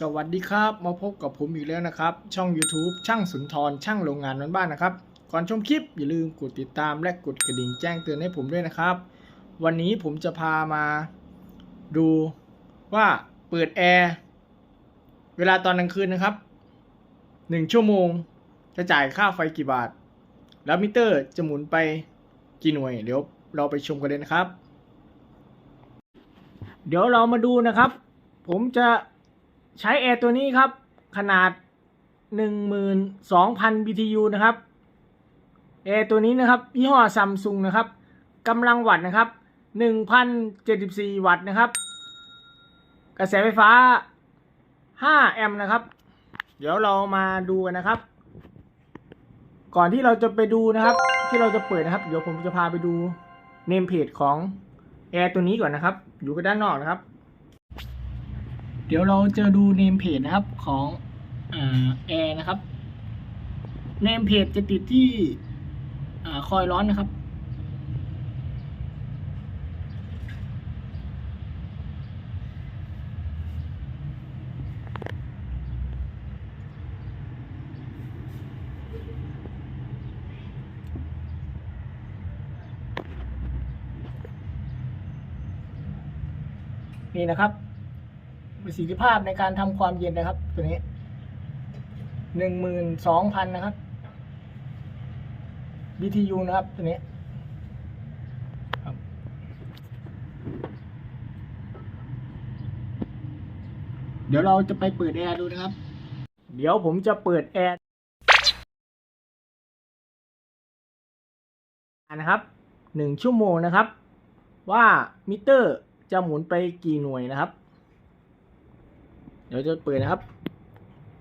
สวัสดีครับ มาพบกับผมอีกแล้วนะครับ ช่อง YouTube ช่างสุนทรช่างโรงงานบ้านๆนะครับ ก่อนชมคลิปอย่าลืมกดติดตามและกดกระดิ่งแจ้งเตือนให้ผมด้วยนะครับ วันนี้ผมจะพามาดูว่าเปิดแอร์เวลาตอนกลางคืนนะครับ 1 ชั่วโมงจะจ่ายค่าไฟกี่บาท แล้วมิเตอร์จะหมุนไปกี่หน่วยเดี๋ยวเราไปชมกันเลยนะครับ เดี๋ยวเรามาดูนะครับ ผมจะ ใช้แอร์ตัวนี้ครับ ขนาด 12,000 BTU นะครับแอร์ตัวนี้นะครับยี่ห้อซัมซุงนะครับกำลังวัตต์นะครับ 1,074 วัตต์นะครับ กระแสไฟฟ้า 5 แอมป์นะครับ เดี๋ยวเรามาดูกันนะครับ ก่อนที่เราจะไปดูนะครับ ที่เราจะเปิดนะครับ เดี๋ยวผมจะพาไปดูเนมเพจของแอร์ตัวนี้ก่อนนะครับ อยู่กันด้านนอกนะครับ ดี๋ยวเราจะดูเนมเพจนะครับของแอร์นะครับเนมเพจจะติดที่คอยร้อนนะครับ นี่นะครับ ประสิทธิภาพในการทำความเย็นนะครับ ตัวนี้หนึ่งหมื่นสองพันนะครับ BTU นะครับ ตัวนี้ครับเดี๋ยวเราจะไปเปิดแอร์ดูนะครับ เดี๋ยวผมจะเปิดแอร์นะครับหนึ่งชั่วโมงนะครับ ว่ามิเตอร์จะหมุนไปกี่หน่วยนะครับ ดี๋ยวจะเปิดนะครับ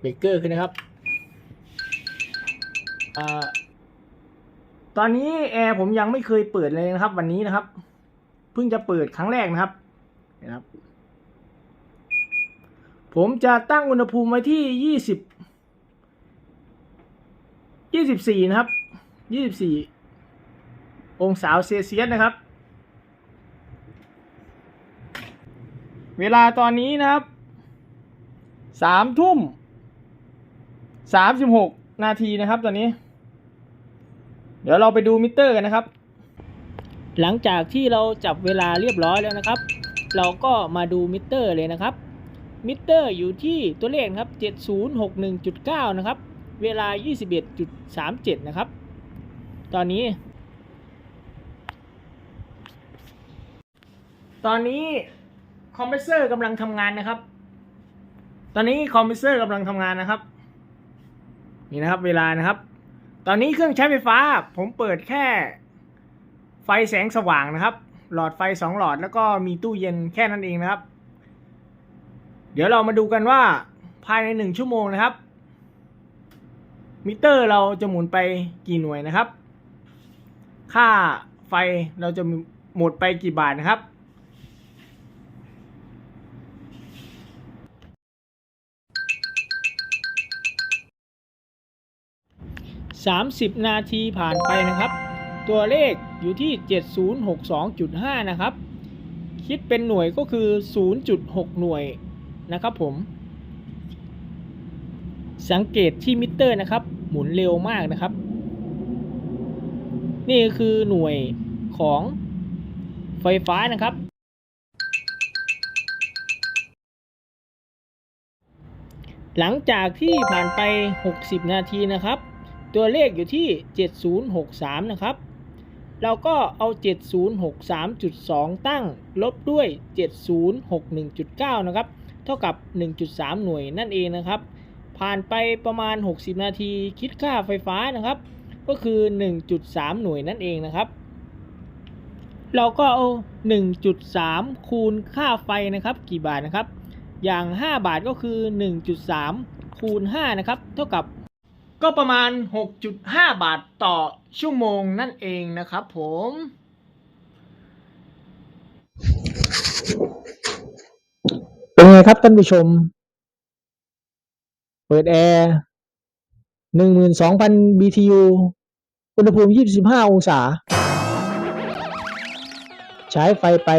เบรกเกอร์ขึ้นนะครับอตอนนี้แอร์ผมยังไม่เคยเปิดเลยนะครับ วันนี้นะครับ เพิ่งจะเปิดครั้งแรกนะครับนะครับ ผมจะตั้งอุณหภูมิไว้ที่ยี่สิบยี่สิบสี่นะครับยี่สิบสี่องศาเซลเซียสนะครับ เวลาตอนนี้นะครับ สามทุ่มสามสิบหกนาทีนะครับตอนนี้ เดี๋ยวเราไปดูมิเตอร์กันนะครับ หลังจากที่เราจับเวลาเรียบร้อยแล้วนะครับ เราก็มาดูมิเตอร์เลยนะครับ มิเตอร์อยู่ที่ตัวเลขครับ 7061.9 นะครับ เวลา 21.37 นะครับ ตอนนี้ ตอนนี้คอมเพรสเซอร์กำลังทำงานนะครับ ตอนนี้คอมเพรสเซอร์กำลังทำงานนะครับ นี่นะครับเวลานะครับ ตอนนี้เครื่องใช้ไฟฟ้า ผมเปิดแค่ ไฟแสงสว่างนะครับ หลอดไฟสองหลอดแล้วก็มีตู้เย็นแค่นั้นเองนะครับ เดี๋ยวเรามาดูกันว่าภายในหนึ่งชั่วโมงนะครับ มิเตอร์เราจะหมุนไปกี่หน่วยนะครับ ค่าไฟเราจะหมดไปกี่บาทนะครับ 30 นาทีผ่านไปนะครับ ตัวเลขอยู่ที่ 7062.5 นะครับ คิดเป็นหน่วยก็คือ 0.6 หน่วยนะครับผม สังเกตที่มิเตอร์นะครับ หมุนเร็วมากนะครับ นี่คือหน่วยของไฟฟ้านะครับ หลังจากที่ผ่านไป 60 นาทีนะครับ ตัวเลขอยู่ที่ 7063 นะครับ เราก็เอา 7063.2 ตั้งลบด้วย 7061.9 นะครับ เท่ากับ 1.3 หน่วยนั่นเองนะครับ ผ่านไปประมาณ 60 นาทีคิดค่าไฟฟ้านะครับ ก็คือ 1.3 หน่วยนั่นเองนะครับ เราก็เอา 1.3 คูณค่าไฟนะครับ กี่บาทนะครับ อย่าง 5 บาทก็คือ 1.3 คูณ 5 นะครับ เท่ากับ ก็ประมาณ 6.5 บาทต่อชั่วโมงนั่นเองนะครับผม เป็นไงครับท่านผู้ชม เปิดแอร์ 12,000 BTU อุณหภูมิ 25 องศา ใช้ไฟไป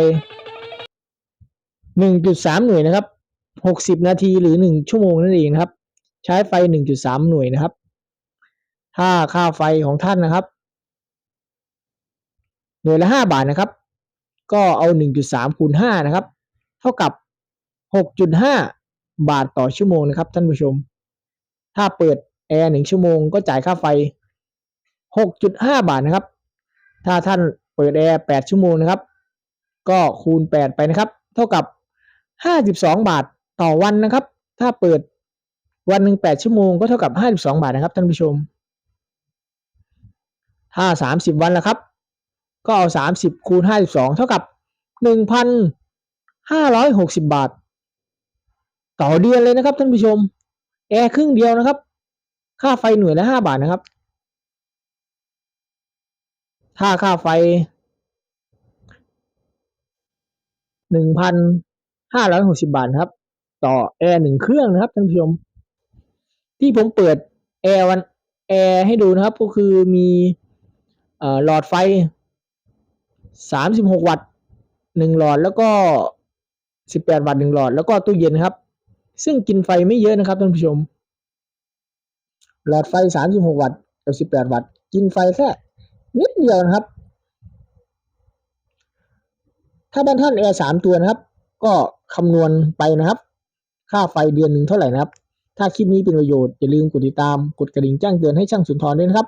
1.3 หน่วยนะครับ 60 นาทีหรือ 1 ชั่วโมงนั่นเองนะครับ ใช้ไฟ 1.3 หน่วยนะครับ ถ้าค่าไฟของท่านนะครับ หน่วยละ5บาทนะครับ ก็เอา1.3คูณ5นะครับ เท่ากับ6.5บาทต่อชั่วโมงนะครับ ท่านผู้ชม ถ้าเปิดแอร์1ชั่วโมงก็จ่ายค่าไฟ6.5บาทนะครับ ถ้าท่านเปิดแอร์8ชั่วโมงนะครับ ก็คูณ8ไปนะครับ เท่ากับ52บาทต่อวันนะครับ ถ้าเปิดวันหนึ่ง8ชั่วโมงก็เท่ากับ52บาทนะครับท่านผู้ชม ถ้า 30 วันละครับ ก็เอา 30 คูณ 52 เท่ากับ 1,560 บาท ต่อเดือนเลยนะครับท่านผู้ชม แอร์ครึ่งเดียวนะครับ ค่าไฟหน่วยละ 5 บาทนะครับ ถ้าค่าไฟ 1,560 บาทครับ ต่อแอร์หนึ่งเครื่องนะครับท่านผู้ชม ที่ผมเปิดแอร์วันแอร์ให้ดูนะครับก็คือมี หลอดไฟ 36 วัตต์หนึ่งหลอดแล้วก็ 18 วัตต์หนึ่งหลอดแล้วก็ตู้เย็นครับ ซึ่งกินไฟไม่เยอะนะครับท่านผู้ชม หลอดไฟ 36 วัตต์กับ18 วัตต์กินไฟแค่นิดเดียวนะครับ ถ้าบ้านท่านแอร์สามตัวนะครับ ก็คำนวณไปนะครับ ค่าไฟเดือนหนึ่งเท่าไหร่นะครับ ถ้าคลิปนี้เป็นประโยชน์อย่าลืมกดติดตาม กดกระดิ่งแจ้งเตือนให้ช่างสุนทรด้วยนะครับ